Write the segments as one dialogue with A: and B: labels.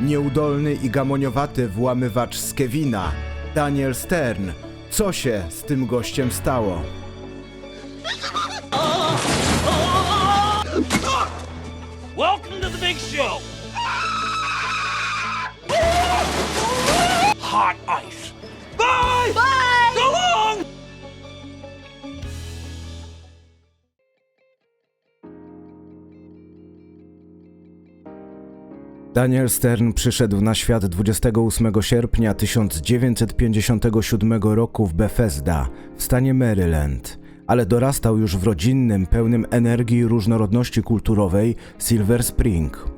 A: Nieudolny i gamoniowaty włamywacz z Kevina, Daniel Stern. Co się z tym gościem stało?
B: Welcome to the big show. Hot ice.
A: Daniel Stern przyszedł na świat 28 sierpnia 1957 roku w Bethesda w stanie Maryland, ale dorastał już w rodzinnym, pełnym energii i różnorodności kulturowej Silver Spring.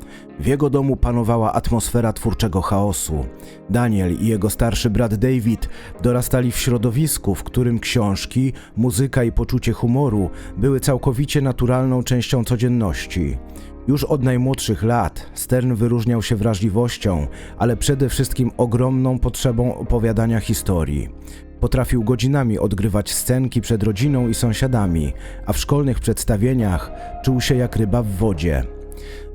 A: W jego domu panowała atmosfera twórczego chaosu. Daniel i jego starszy brat David dorastali w środowisku, w którym książki, muzyka i poczucie humoru były całkowicie naturalną częścią codzienności. Już od najmłodszych lat Stern wyróżniał się wrażliwością, ale przede wszystkim ogromną potrzebą opowiadania historii. Potrafił godzinami odgrywać scenki przed rodziną i sąsiadami, a w szkolnych przedstawieniach czuł się jak ryba w wodzie.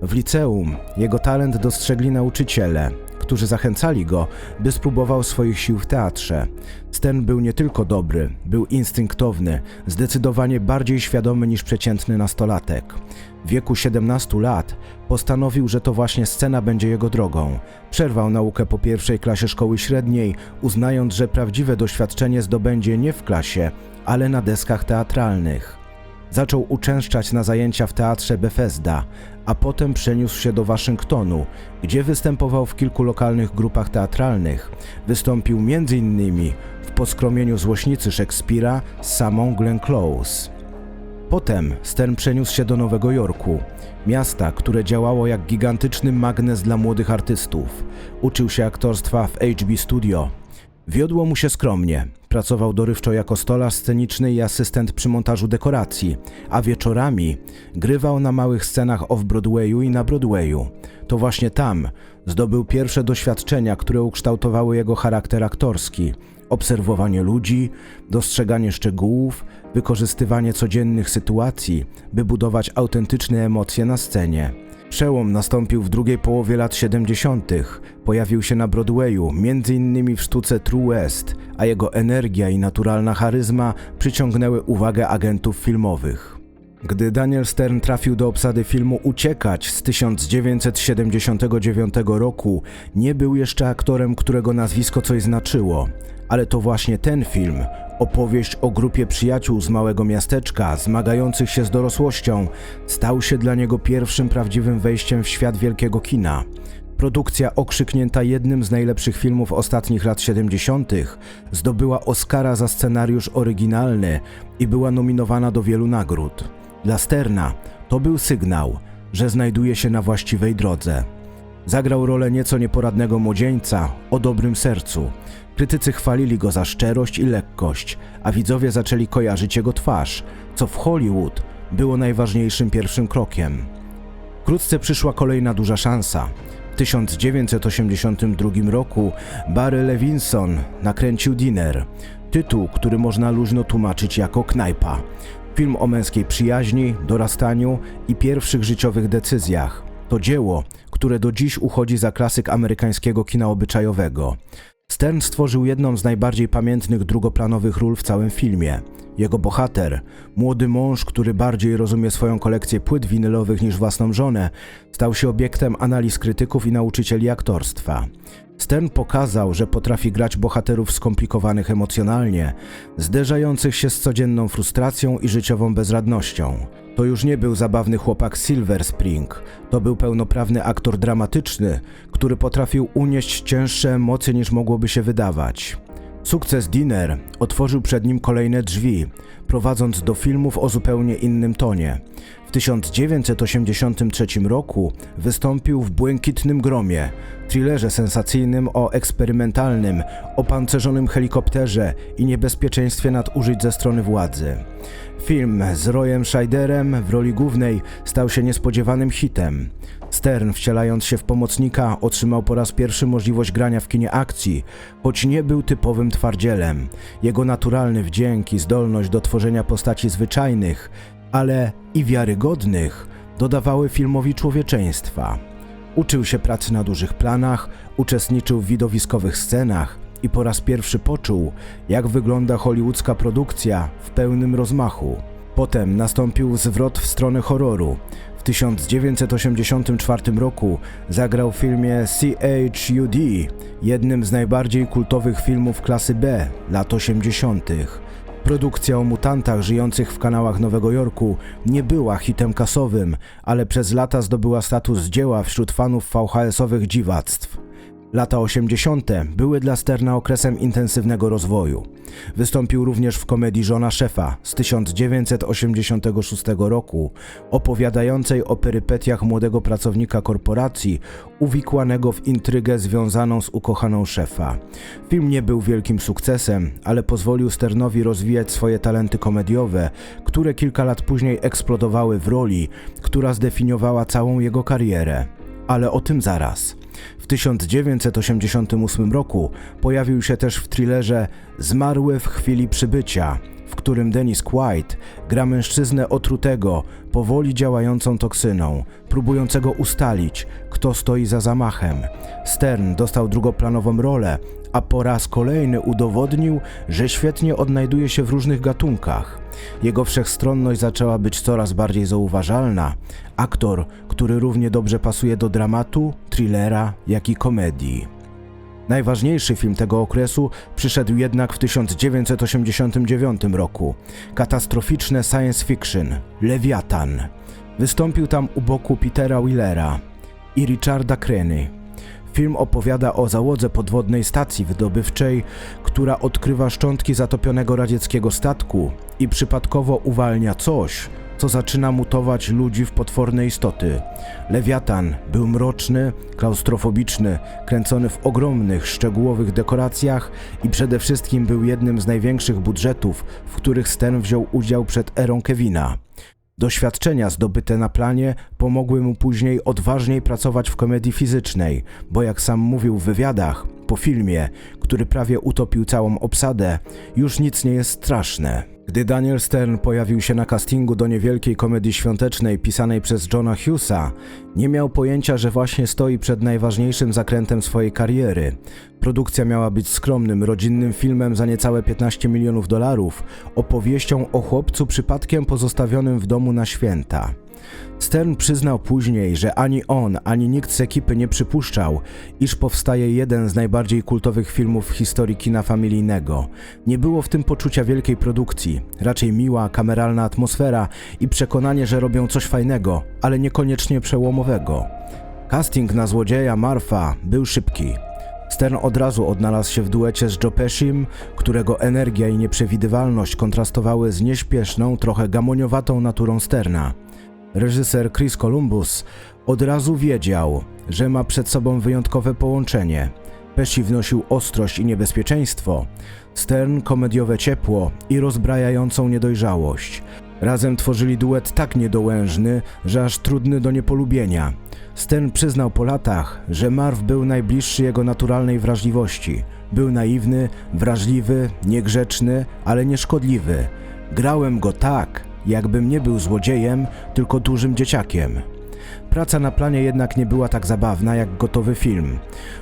A: W liceum jego talent dostrzegli nauczyciele, którzy zachęcali go, by spróbował swoich sił w teatrze. Sten był nie tylko dobry, był instynktowny, zdecydowanie bardziej świadomy niż przeciętny nastolatek. W wieku 17 lat postanowił, że to właśnie scena będzie jego drogą. Przerwał naukę po pierwszej klasie szkoły średniej, uznając, że prawdziwe doświadczenie zdobędzie nie w klasie, ale na deskach teatralnych. Zaczął uczęszczać na zajęcia w teatrze Bethesda, a potem przeniósł się do Waszyngtonu, gdzie występował w kilku lokalnych grupach teatralnych. Wystąpił m.in. w Poskromieniu Złośnicy Szekspira z samą Glenn Close. Potem Stern przeniósł się do Nowego Jorku, miasta, które działało jak gigantyczny magnes dla młodych artystów. Uczył się aktorstwa w HB Studio. Wiodło mu się skromnie. Pracował dorywczo jako stolarz sceniczny i asystent przy montażu dekoracji, a wieczorami grywał na małych scenach off-Broadwayu i na Broadwayu. To właśnie tam zdobył pierwsze doświadczenia, które ukształtowały jego charakter aktorski. Obserwowanie ludzi, dostrzeganie szczegółów, wykorzystywanie codziennych sytuacji, by budować autentyczne emocje na scenie. Przełom nastąpił w drugiej połowie lat 70. Pojawił się na Broadwayu, m.in. w sztuce True West, a jego energia i naturalna charyzma przyciągnęły uwagę agentów filmowych. Gdy Daniel Stern trafił do obsady filmu Uciekać z 1979 roku, nie był jeszcze aktorem, którego nazwisko coś znaczyło, ale to właśnie ten film, opowieść o grupie przyjaciół z małego miasteczka zmagających się z dorosłością, stał się dla niego pierwszym prawdziwym wejściem w świat wielkiego kina. Produkcja okrzyknięta jednym z najlepszych filmów ostatnich lat 70. zdobyła Oscara za scenariusz oryginalny i była nominowana do wielu nagród. Dla Sterna to był sygnał, że znajduje się na właściwej drodze. Zagrał rolę nieco nieporadnego młodzieńca o dobrym sercu. Krytycy chwalili go za szczerość i lekkość, a widzowie zaczęli kojarzyć jego twarz, co w Hollywood było najważniejszym pierwszym krokiem. Wkrótce przyszła kolejna duża szansa. W 1982 roku Barry Levinson nakręcił Dinner, tytuł, który można luźno tłumaczyć jako knajpa. Film o męskiej przyjaźni, dorastaniu i pierwszych życiowych decyzjach. To dzieło, które do dziś uchodzi za klasyk amerykańskiego kina obyczajowego. Stern stworzył jedną z najbardziej pamiętnych drugoplanowych ról w całym filmie. Jego bohater, młody mąż, który bardziej rozumie swoją kolekcję płyt winylowych niż własną żonę, stał się obiektem analiz krytyków i nauczycieli aktorstwa. Stern pokazał, że potrafi grać bohaterów skomplikowanych emocjonalnie, zderzających się z codzienną frustracją i życiową bezradnością. To już nie był zabawny chłopak Silver Spring, to był pełnoprawny aktor dramatyczny, który potrafił unieść cięższe emocje niż mogłoby się wydawać. Sukces Dinner otworzył przed nim kolejne drzwi, prowadząc do filmów o zupełnie innym tonie. W 1983 roku wystąpił w Błękitnym Gromie, thrillerze sensacyjnym o eksperymentalnym, opancerzonym helikopterze i niebezpieczeństwie nadużyć ze strony władzy. Film z Royem Scheiderem w roli głównej stał się niespodziewanym hitem. Stern, wcielając się w pomocnika, otrzymał po raz pierwszy możliwość grania w kinie akcji, choć nie był typowym twardzielem. Jego naturalny wdzięk i zdolność do tworzenia postaci zwyczajnych, ale i wiarygodnych, dodawały filmowi człowieczeństwa. Uczył się pracy na dużych planach, uczestniczył w widowiskowych scenach i po raz pierwszy poczuł, jak wygląda hollywoodzka produkcja w pełnym rozmachu. Potem nastąpił zwrot w stronę horroru. W 1984 roku zagrał w filmie CHUD, jednym z najbardziej kultowych filmów klasy B lat 80. Produkcja o mutantach żyjących w kanałach Nowego Jorku nie była hitem kasowym, ale przez lata zdobyła status dzieła wśród fanów VHS-owych dziwactw. Lata 80. były dla Sterna okresem intensywnego rozwoju. Wystąpił również w komedii Żona szefa z 1986 roku, opowiadającej o perypetiach młodego pracownika korporacji uwikłanego w intrygę związaną z ukochaną szefa. Film nie był wielkim sukcesem, ale pozwolił Sternowi rozwijać swoje talenty komediowe, które kilka lat później eksplodowały w roli, która zdefiniowała całą jego karierę. Ale o tym zaraz. W 1988 roku pojawił się też w thrillerze Zmarły w chwili przybycia, w którym Dennis Quaid gra mężczyznę otrutego, powoli działającą toksyną, próbującego ustalić, kto stoi za zamachem. Stern dostał drugoplanową rolę, a po raz kolejny udowodnił, że świetnie odnajduje się w różnych gatunkach. Jego wszechstronność zaczęła być coraz bardziej zauważalna. Aktor, który równie dobrze pasuje do dramatu, thrillera, jak i komedii. Najważniejszy film tego okresu przyszedł jednak w 1989 roku. Katastroficzne science fiction Lewiatan. Wystąpił tam u boku Petera Willera i Richarda Crenny. Film opowiada o załodze podwodnej stacji wydobywczej, która odkrywa szczątki zatopionego radzieckiego statku i przypadkowo uwalnia coś, co zaczyna mutować ludzi w potworne istoty. Lewiatan był mroczny, klaustrofobiczny, kręcony w ogromnych, szczegółowych dekoracjach i przede wszystkim był jednym z największych budżetów, w których Stern wziął udział przed erą Kevina. Doświadczenia zdobyte na planie pomogły mu później odważniej pracować w komedii fizycznej, bo jak sam mówił w wywiadach, po filmie, który prawie utopił całą obsadę, już nic nie jest straszne. Gdy Daniel Stern pojawił się na castingu do niewielkiej komedii świątecznej pisanej przez Johna Hughesa, nie miał pojęcia, że właśnie stoi przed najważniejszym zakrętem swojej kariery. Produkcja miała być skromnym, rodzinnym filmem za niecałe 15 milionów dolarów, opowieścią o chłopcu przypadkiem pozostawionym w domu na święta. Stern przyznał później, że ani on, ani nikt z ekipy nie przypuszczał, iż powstaje jeden z najbardziej kultowych filmów w historii kina familijnego. Nie było w tym poczucia wielkiej produkcji, raczej miła, kameralna atmosfera i przekonanie, że robią coś fajnego, ale niekoniecznie przełomowego. Casting na złodzieja Marfa był szybki. Stern od razu odnalazł się w duecie z Joe Peshim, którego energia i nieprzewidywalność kontrastowały z nieśpieszną, trochę gamoniowatą naturą Sterna. Reżyser Chris Columbus od razu wiedział, że ma przed sobą wyjątkowe połączenie. Pesci wnosił ostrość i niebezpieczeństwo, Stern komediowe ciepło i rozbrajającą niedojrzałość. Razem tworzyli duet tak niedołężny, że aż trudny do niepolubienia. Stern przyznał po latach, że Marv był najbliższy jego naturalnej wrażliwości. Był naiwny, wrażliwy, niegrzeczny, ale nieszkodliwy. Grałem go tak, jakbym nie był złodziejem, tylko dużym dzieciakiem. Praca na planie jednak nie była tak zabawna jak gotowy film.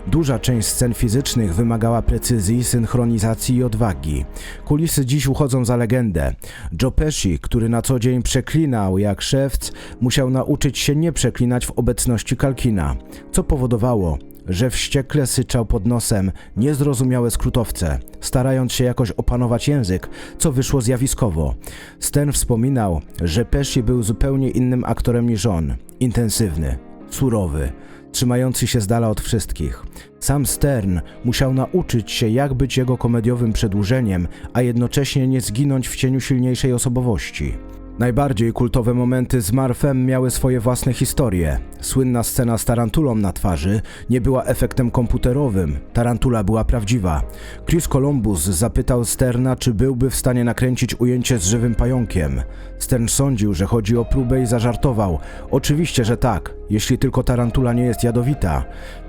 A: Duża część scen fizycznych wymagała precyzji, synchronizacji i odwagi. Kulisy dziś uchodzą za legendę. Joe Pesci, który na co dzień przeklinał jak szewc, musiał nauczyć się nie przeklinać w obecności Kalkina, co powodowało, że wściekle syczał pod nosem niezrozumiałe skrótowce, starając się jakoś opanować język, co wyszło zjawiskowo. Sten wspominał, że Pesci był zupełnie innym aktorem niż on. Intensywny, surowy, trzymający się z dala od wszystkich. Sam Stern musiał nauczyć się, jak być jego komediowym przedłużeniem, a jednocześnie nie zginąć w cieniu silniejszej osobowości. Najbardziej kultowe momenty z Marfem miały swoje własne historie. Słynna scena z tarantulą na twarzy nie była efektem komputerowym, tarantula była prawdziwa. Chris Columbus zapytał Sterna, czy byłby w stanie nakręcić ujęcie z żywym pająkiem. Stern sądził, że chodzi o próbę i zażartował. Oczywiście, że tak, jeśli tylko tarantula nie jest jadowita.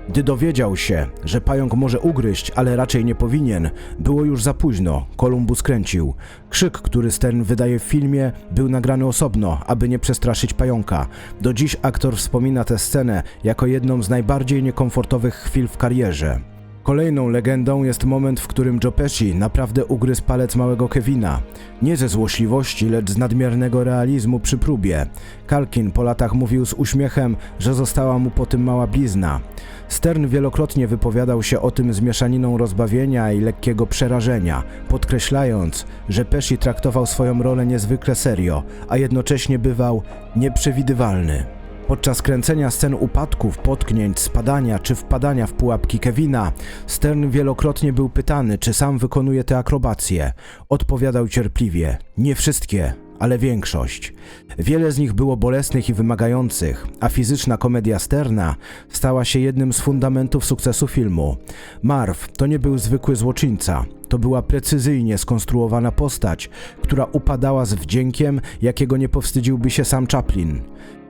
A: Gdy dowiedział się, że pająk może ugryźć, ale raczej nie powinien, było już za późno. Kolumbus kręcił. Krzyk, który Stern wydaje w filmie, był nagrany osobno, aby nie przestraszyć pająka. Do dziś aktor wspomina tę scenę jako jedną z najbardziej niekomfortowych chwil w karierze. Kolejną legendą jest moment, w którym Joe Pesci naprawdę ugryzł palec małego Kevina. Nie ze złośliwości, lecz z nadmiernego realizmu przy próbie. Kalkin po latach mówił z uśmiechem, że została mu po tym mała blizna. Stern wielokrotnie wypowiadał się o tym z mieszaniną rozbawienia i lekkiego przerażenia, podkreślając, że Pesci traktował swoją rolę niezwykle serio, a jednocześnie bywał nieprzewidywalny. Podczas kręcenia scen upadków, potknięć, spadania czy wpadania w pułapki Kevina, Stern wielokrotnie był pytany, czy sam wykonuje te akrobacje. Odpowiadał cierpliwie: Nie wszystkie, ale większość. Wiele z nich było bolesnych i wymagających, a fizyczna komedia Sterna stała się jednym z fundamentów sukcesu filmu. Marv to nie był zwykły złoczyńca. To była precyzyjnie skonstruowana postać, która upadała z wdziękiem, jakiego nie powstydziłby się sam Chaplin.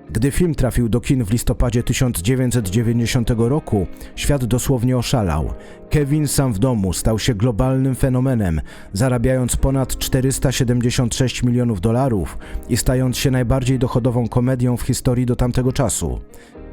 A: Gdy film trafił do kin w listopadzie 1990 roku, świat dosłownie oszalał. Kevin sam w domu stał się globalnym fenomenem, zarabiając ponad 476 milionów dolarów i stając się najbardziej dochodową komedią w historii do tamtego czasu.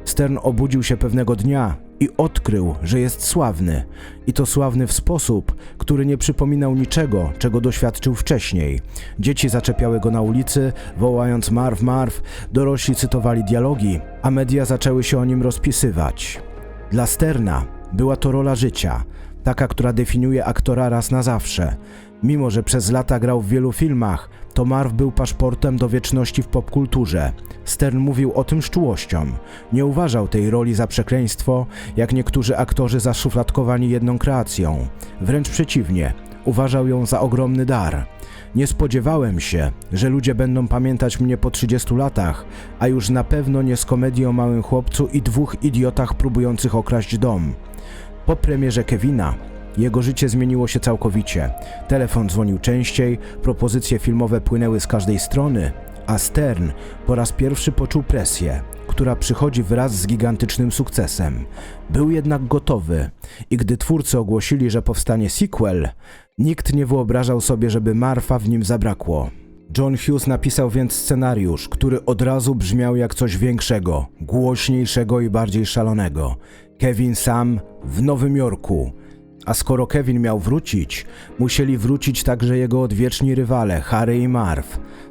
A: Stern obudził się pewnego dnia i odkrył, że jest sławny. I to sławny w sposób, który nie przypominał niczego, czego doświadczył wcześniej. Dzieci zaczepiały go na ulicy, wołając Marv, Marv, dorośli cytowali dialogi, a media zaczęły się o nim rozpisywać. Dla Sterna była to rola życia, taka, która definiuje aktora raz na zawsze. Mimo, że przez lata grał w wielu filmach, to Marv był paszportem do wieczności w popkulturze. Stern mówił o tym z czułością. Nie uważał tej roli za przekleństwo, jak niektórzy aktorzy zaszufladkowani jedną kreacją. Wręcz przeciwnie, uważał ją za ogromny dar. Nie spodziewałem się, że ludzie będą pamiętać mnie po 30 latach, a już na pewno nie z komedii o małym chłopcu i dwóch idiotach próbujących okraść dom. Po premierze Kevina jego życie zmieniło się całkowicie. Telefon dzwonił częściej, propozycje filmowe płynęły z każdej strony, a Stern po raz pierwszy poczuł presję, która przychodzi wraz z gigantycznym sukcesem. Był jednak gotowy i gdy twórcy ogłosili, że powstanie sequel, nikt nie wyobrażał sobie, żeby Marfa w nim zabrakło. John Hughes napisał więc scenariusz, który od razu brzmiał jak coś większego, głośniejszego i bardziej szalonego. Kevin sam w Nowym Jorku. A skoro Kevin miał wrócić, musieli wrócić także jego odwieczni rywale, Harry i Marv.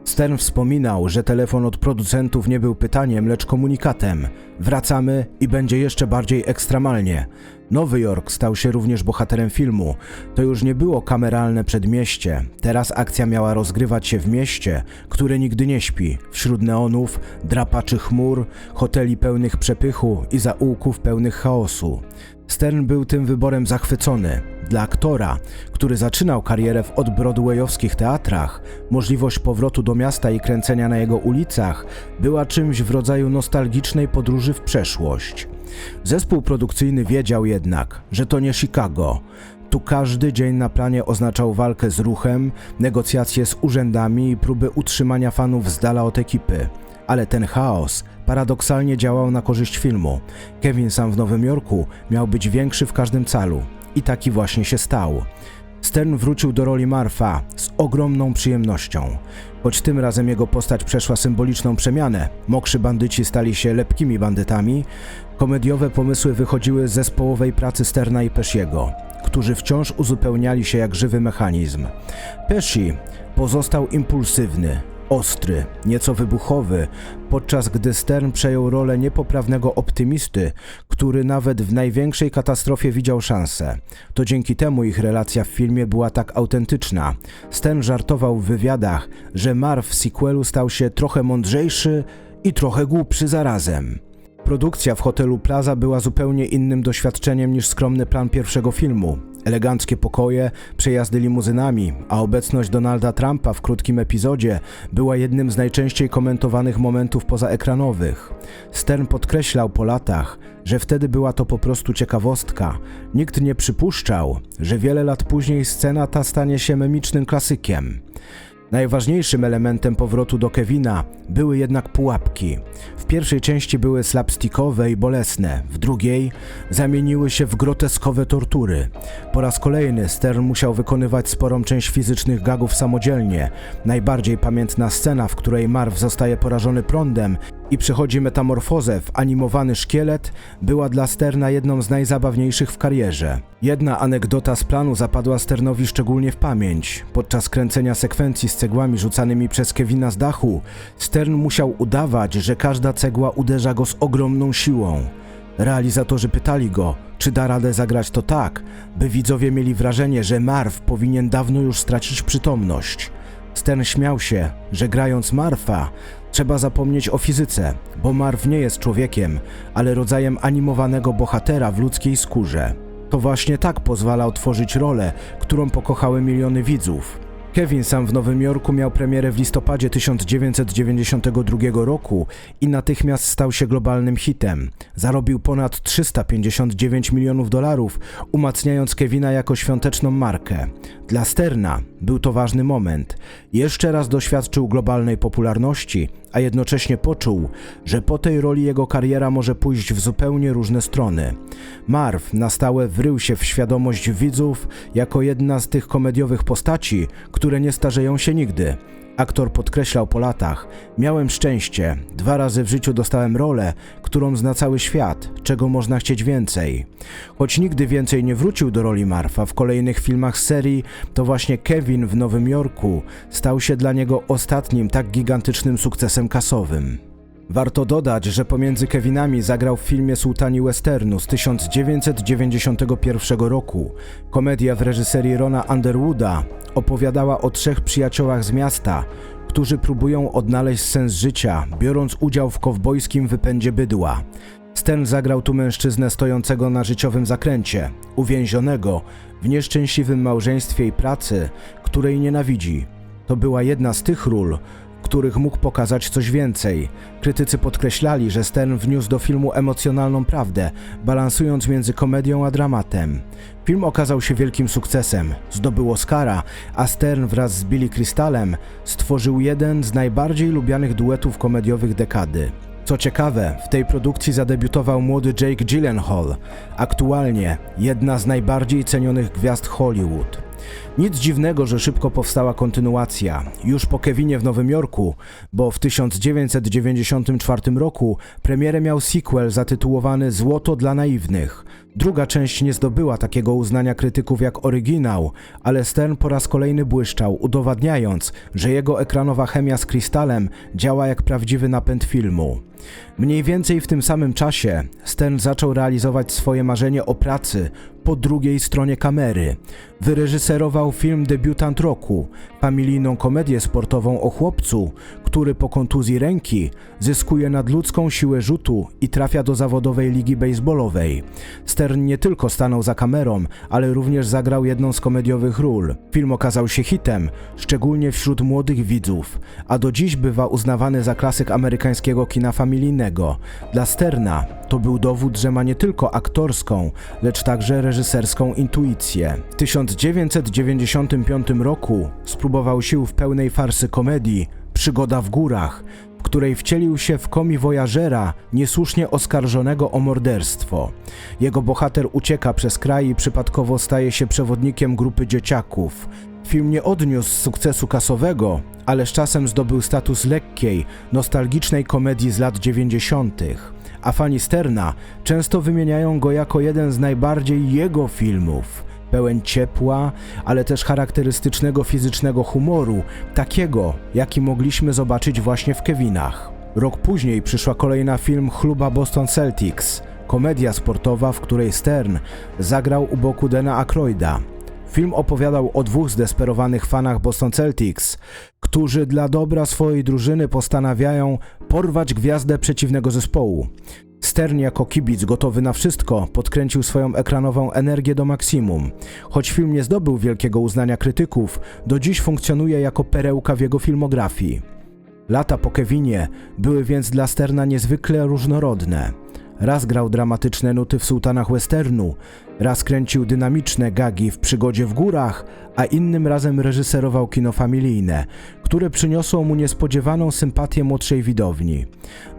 A: Stern wspominał, że telefon od producentów nie był pytaniem, lecz komunikatem. Wracamy i będzie jeszcze bardziej ekstremalnie. Nowy Jork stał się również bohaterem filmu. To już nie było kameralne przedmieście. Teraz akcja miała rozgrywać się w mieście, które nigdy nie śpi. Wśród neonów, drapaczy chmur, hoteli pełnych przepychu i zaułków pełnych chaosu. Stern był tym wyborem zachwycony. Dla aktora, który zaczynał karierę w odbroadwayowskich teatrach, możliwość powrotu do miasta i kręcenia na jego ulicach była czymś w rodzaju nostalgicznej podróży w przeszłość. Zespół produkcyjny wiedział jednak, że to nie Chicago. Tu każdy dzień na planie oznaczał walkę z ruchem, negocjacje z urzędami i próby utrzymania fanów z dala od ekipy. Ale ten chaos paradoksalnie działał na korzyść filmu. Kevin sam w Nowym Jorku miał być większy w każdym calu. I taki właśnie się stał. Stern wrócił do roli Marfa z ogromną przyjemnością. Choć tym razem jego postać przeszła symboliczną przemianę, mokrzy bandyci stali się lepkimi bandytami, komediowe pomysły wychodziły z zespołowej pracy Sterna i Pesciego, którzy wciąż uzupełniali się jak żywy mechanizm. Pesci pozostał impulsywny, ostry, nieco wybuchowy, podczas gdy Stern przejął rolę niepoprawnego optymisty, który nawet w największej katastrofie widział szansę. To dzięki temu ich relacja w filmie była tak autentyczna. Stern żartował w wywiadach, że Marv w sequelu stał się trochę mądrzejszy i trochę głupszy zarazem. Produkcja w hotelu Plaza była zupełnie innym doświadczeniem niż skromny plan pierwszego filmu. Eleganckie pokoje, przejazdy limuzynami, a obecność Donalda Trumpa w krótkim epizodzie była jednym z najczęściej komentowanych momentów pozaekranowych. Stern podkreślał po latach, że wtedy była to po prostu ciekawostka. Nikt nie przypuszczał, że wiele lat później scena ta stanie się memicznym klasykiem. Najważniejszym elementem powrotu do Kevina były jednak pułapki. W pierwszej części były slapstickowe i bolesne, w drugiej zamieniły się w groteskowe tortury. Po raz kolejny Stern musiał wykonywać sporą część fizycznych gagów samodzielnie. Najbardziej pamiętna scena, w której Marv zostaje porażony prądem i przechodzi metamorfozę w animowany szkielet, była dla Sterna jedną z najzabawniejszych w karierze. Jedna anegdota z planu zapadła Sternowi szczególnie w pamięć. Podczas kręcenia sekwencji z cegłami rzucanymi przez Kevina z dachu, Stern musiał udawać, że każda cegła uderza go z ogromną siłą. Realizatorzy pytali go, czy da radę zagrać to tak, by widzowie mieli wrażenie, że Marv powinien dawno już stracić przytomność. Stern śmiał się, że grając Marfa trzeba zapomnieć o fizyce, bo Marv nie jest człowiekiem, ale rodzajem animowanego bohatera w ludzkiej skórze. To właśnie tak pozwala otworzyć rolę, którą pokochały miliony widzów. Kevin sam w Nowym Jorku miał premierę w listopadzie 1992 roku i natychmiast stał się globalnym hitem. Zarobił ponad 359 milionów dolarów, umacniając Kevina jako świąteczną markę. Dla Sterna był to ważny moment. Jeszcze raz doświadczył globalnej popularności, a jednocześnie poczuł, że po tej roli jego kariera może pójść w zupełnie różne strony. Marv na stałe wrył się w świadomość widzów jako jedna z tych komediowych postaci, które nie starzeją się nigdy. Aktor podkreślał po latach: Miałem szczęście, dwa razy w życiu dostałem rolę, którą zna cały świat, czego można chcieć więcej. Choć nigdy więcej nie wrócił do roli Marfa w kolejnych filmach serii, to właśnie Kevin w Nowym Jorku stał się dla niego ostatnim tak gigantycznym sukcesem kasowym. Warto dodać, że pomiędzy Kevinami zagrał w filmie Sułtani Westernu z 1991 roku. Komedia w reżyserii Rona Underwooda opowiadała o trzech przyjaciołach z miasta, którzy próbują odnaleźć sens życia, biorąc udział w kowbojskim wypędzie bydła. Sten zagrał tu mężczyznę stojącego na życiowym zakręcie, uwięzionego w nieszczęśliwym małżeństwie i pracy, której nienawidzi. To była jedna z tych ról, których mógł pokazać coś więcej. Krytycy podkreślali, że Stern wniósł do filmu emocjonalną prawdę, balansując między komedią a dramatem. Film okazał się wielkim sukcesem, zdobył Oscara, a Stern wraz z Billy Crystalem stworzył jeden z najbardziej lubianych duetów komediowych dekady. Co ciekawe, w tej produkcji zadebiutował młody Jake Gyllenhaal, aktualnie jedna z najbardziej cenionych gwiazd Hollywood. Nic dziwnego, że szybko powstała kontynuacja. Już po Kevinie w Nowym Jorku, bo w 1994 roku premierę miał sequel zatytułowany Złoto dla naiwnych. Druga część nie zdobyła takiego uznania krytyków jak oryginał, ale Stern po raz kolejny błyszczał, udowadniając, że jego ekranowa chemia z Krystalem działa jak prawdziwy napęd filmu. Mniej więcej w tym samym czasie Stern zaczął realizować swoje marzenie o pracy po drugiej stronie kamery. Wyreżyserował film Debiutant Roku, familijną komedię sportową o chłopcu, który po kontuzji ręki zyskuje nadludzką siłę rzutu i trafia do zawodowej ligi baseballowej. Stern nie tylko stanął za kamerą, ale również zagrał jedną z komediowych ról. Film okazał się hitem, szczególnie wśród młodych widzów, a do dziś bywa uznawany za klasyk amerykańskiego kina familijnego. Dla Sterna to był dowód, że ma nie tylko aktorską, lecz także reżyserską intuicję. W 1995 roku spróbował sił w pełnej farsy komedii Przygoda w górach, w której wcielił się w komi wojażera niesłusznie oskarżonego o morderstwo. Jego bohater ucieka przez kraj i przypadkowo staje się przewodnikiem grupy dzieciaków. Film nie odniósł sukcesu kasowego, ale z czasem zdobył status lekkiej, nostalgicznej komedii z lat 90. A fani Sterna często wymieniają go jako jeden z najbardziej jego filmów pełen ciepła, ale też charakterystycznego fizycznego humoru, takiego, jaki mogliśmy zobaczyć właśnie w Kevinach. Rok później przyszła kolejna film Chluba Boston Celtics, komedia sportowa, w której Stern zagrał u boku Dana Aykroyda. Film opowiadał o dwóch zdesperowanych fanach Boston Celtics, którzy dla dobra swojej drużyny postanawiają porwać gwiazdę przeciwnego zespołu. Stern jako kibic gotowy na wszystko podkręcił swoją ekranową energię do maksimum. Choć film nie zdobył wielkiego uznania krytyków, do dziś funkcjonuje jako perełka w jego filmografii. Lata po Kevinie były więc dla Sterna niezwykle różnorodne. Raz grał dramatyczne nuty w sułtanach westernu, raz kręcił dynamiczne gagi w przygodzie w górach, a innym razem reżyserował kino familijne, które przyniosło mu niespodziewaną sympatię młodszej widowni.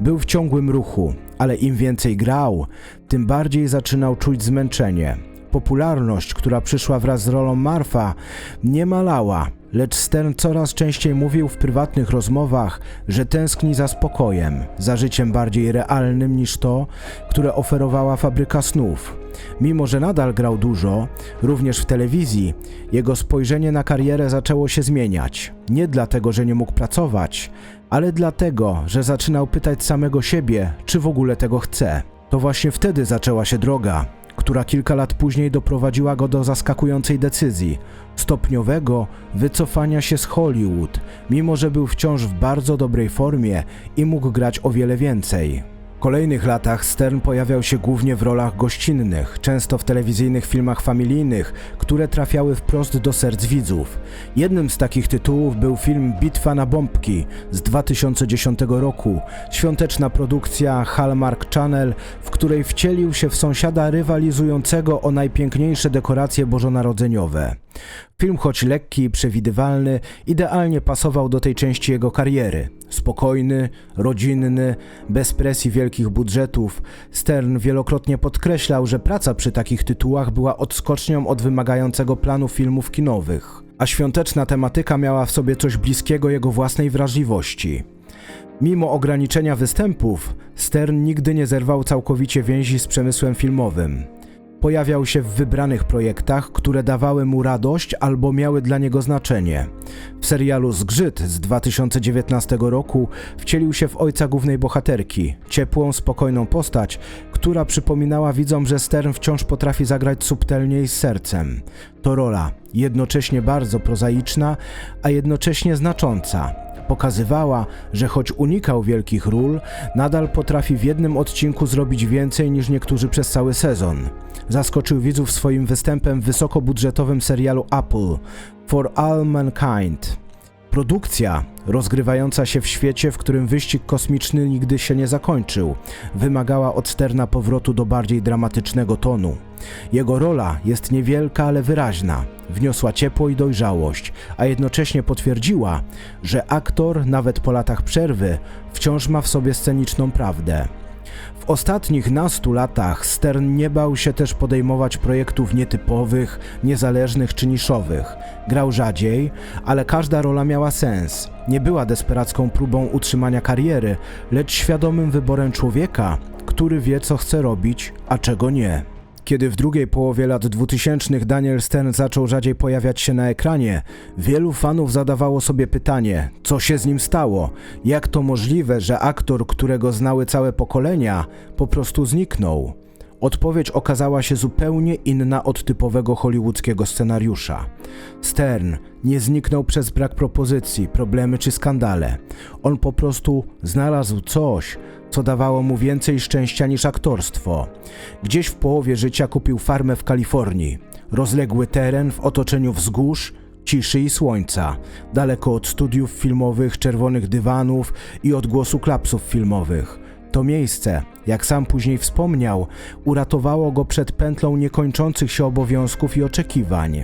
A: Był w ciągłym ruchu, ale im więcej grał, tym bardziej zaczynał czuć zmęczenie. Popularność, która przyszła wraz z rolą Marfa, nie malała, lecz Stern coraz częściej mówił w prywatnych rozmowach, że tęskni za spokojem, za życiem bardziej realnym niż to, które oferowała fabryka snów. Mimo, że nadal grał dużo, również w telewizji, jego spojrzenie na karierę zaczęło się zmieniać. Nie dlatego, że nie mógł pracować, ale dlatego, że zaczynał pytać samego siebie, czy w ogóle tego chce. To właśnie wtedy zaczęła się droga, która kilka lat później doprowadziła go do zaskakującej decyzji stopniowego wycofania się z Hollywood, mimo że był wciąż w bardzo dobrej formie i mógł grać o wiele więcej. Kolejnych latach Stern pojawiał się głównie w rolach gościnnych, często w telewizyjnych filmach familijnych, które trafiały wprost do serc widzów. Jednym z takich tytułów był film Bitwa na bombki z 2010 roku, świąteczna produkcja Hallmark Channel, w której wcielił się w sąsiada rywalizującego o najpiękniejsze dekoracje bożonarodzeniowe. Film, choć lekki i przewidywalny, idealnie pasował do tej części jego kariery. Spokojny, rodzinny, bez presji wielkich budżetów, Stern wielokrotnie podkreślał, że praca przy takich tytułach była odskocznią od wymagającego planu filmów kinowych, a świąteczna tematyka miała w sobie coś bliskiego jego własnej wrażliwości. Mimo ograniczenia występów, Stern nigdy nie zerwał całkowicie więzi z przemysłem filmowym pojawiał się w wybranych projektach, które dawały mu radość albo miały dla niego znaczenie. W serialu Zgrzyt z 2019 roku wcielił się w ojca głównej bohaterki, ciepłą, spokojną postać, która przypominała widzom, że Stern wciąż potrafi zagrać subtelnie i z sercem. To rola jednocześnie bardzo prozaiczna, a jednocześnie znacząca pokazywała, że choć unikał wielkich ról, nadal potrafi w jednym odcinku zrobić więcej niż niektórzy przez cały sezon. Zaskoczył widzów swoim występem w wysokobudżetowym serialu Apple For All Mankind. Produkcja, rozgrywająca się w świecie, w którym wyścig kosmiczny nigdy się nie zakończył, wymagała od Sterna powrotu do bardziej dramatycznego tonu. Jego rola jest niewielka, ale wyraźna, wniosła ciepło i dojrzałość, a jednocześnie potwierdziła, że aktor, nawet po latach przerwy, wciąż ma w sobie sceniczną prawdę. W ostatnich nastu latach Stern nie bał się też podejmować projektów nietypowych, niezależnych czy niszowych. Grał rzadziej, ale każda rola miała sens. Nie była desperacką próbą utrzymania kariery, lecz świadomym wyborem człowieka, który wie co chce robić, a czego nie. Kiedy w drugiej połowie lat 2000 Daniel Stern zaczął rzadziej pojawiać się na ekranie, wielu fanów zadawało sobie pytanie, co się z nim stało, jak to możliwe, że aktor, którego znały całe pokolenia, po prostu zniknął. Odpowiedź okazała się zupełnie inna od typowego hollywoodzkiego scenariusza. Stern nie zniknął przez brak propozycji, problemy czy skandale. On po prostu znalazł coś, co dawało mu więcej szczęścia niż aktorstwo. Gdzieś w połowie życia kupił farmę w Kalifornii. Rozległy teren w otoczeniu wzgórz, ciszy i słońca, daleko od studiów filmowych, czerwonych dywanów i odgłosu klapsów filmowych. To miejsce, jak sam później wspomniał, uratowało go przed pętlą niekończących się obowiązków i oczekiwań.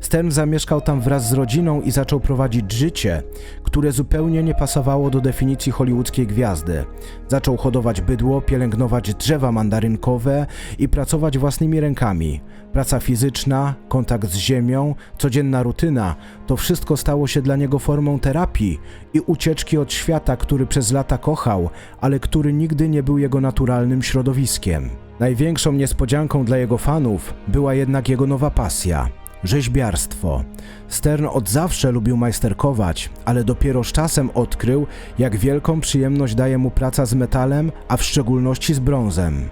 A: Stern zamieszkał tam wraz z rodziną i zaczął prowadzić życie, które zupełnie nie pasowało do definicji hollywoodzkiej gwiazdy. Zaczął hodować bydło, pielęgnować drzewa mandarynkowe i pracować własnymi rękami. Praca fizyczna, kontakt z ziemią, codzienna rutyna to wszystko stało się dla niego formą terapii i ucieczki od świata, który przez lata kochał, ale który nigdy nie był jego naturalnym środowiskiem. Największą niespodzianką dla jego fanów była jednak jego nowa pasja rzeźbiarstwo. Stern od zawsze lubił majsterkować, ale dopiero z czasem odkrył, jak wielką przyjemność daje mu praca z metalem, a w szczególności z brązem.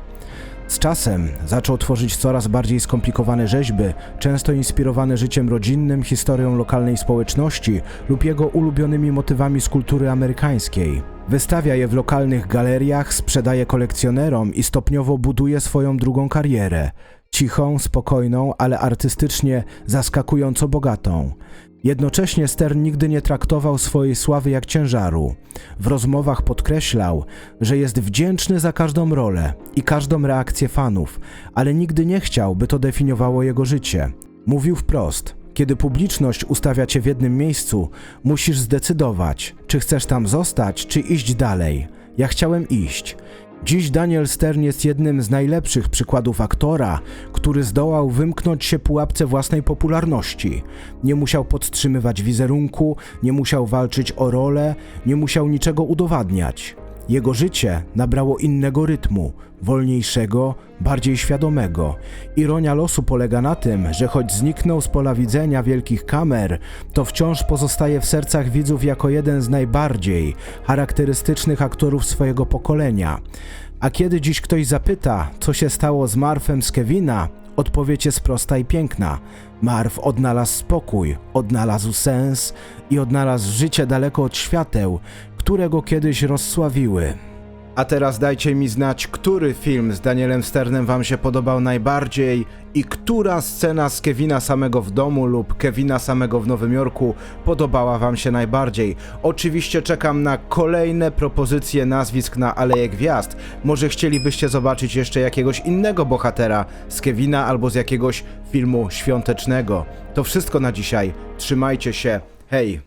A: Z czasem zaczął tworzyć coraz bardziej skomplikowane rzeźby, często inspirowane życiem rodzinnym, historią lokalnej społeczności lub jego ulubionymi motywami z kultury amerykańskiej. Wystawia je w lokalnych galeriach, sprzedaje kolekcjonerom i stopniowo buduje swoją drugą karierę cichą, spokojną, ale artystycznie zaskakująco bogatą. Jednocześnie Stern nigdy nie traktował swojej sławy jak ciężaru. W rozmowach podkreślał, że jest wdzięczny za każdą rolę i każdą reakcję fanów, ale nigdy nie chciał, by to definiowało jego życie. Mówił wprost: Kiedy publiczność ustawia cię w jednym miejscu, musisz zdecydować, czy chcesz tam zostać, czy iść dalej. Ja chciałem iść. Dziś Daniel Stern jest jednym z najlepszych przykładów aktora, który zdołał wymknąć się pułapce własnej popularności. Nie musiał podtrzymywać wizerunku, nie musiał walczyć o rolę, nie musiał niczego udowadniać. Jego życie nabrało innego rytmu, wolniejszego, bardziej świadomego. Ironia losu polega na tym, że choć zniknął z pola widzenia wielkich kamer, to wciąż pozostaje w sercach widzów jako jeden z najbardziej charakterystycznych aktorów swojego pokolenia. A kiedy dziś ktoś zapyta, co się stało z Marfem z Kevina, odpowiedź jest prosta i piękna. Marv odnalazł spokój, odnalazł sens i odnalazł życie daleko od świateł, które go kiedyś rozsławiły. A teraz dajcie mi znać, który film z Danielem Sternem wam się podobał najbardziej i która scena z Kevina samego w domu lub Kevina samego w Nowym Jorku podobała wam się najbardziej. Oczywiście czekam na kolejne propozycje nazwisk na Aleję Gwiazd. Może chcielibyście zobaczyć jeszcze jakiegoś innego bohatera z Kevina albo z jakiegoś filmu świątecznego. To wszystko na dzisiaj. Trzymajcie się. Hej!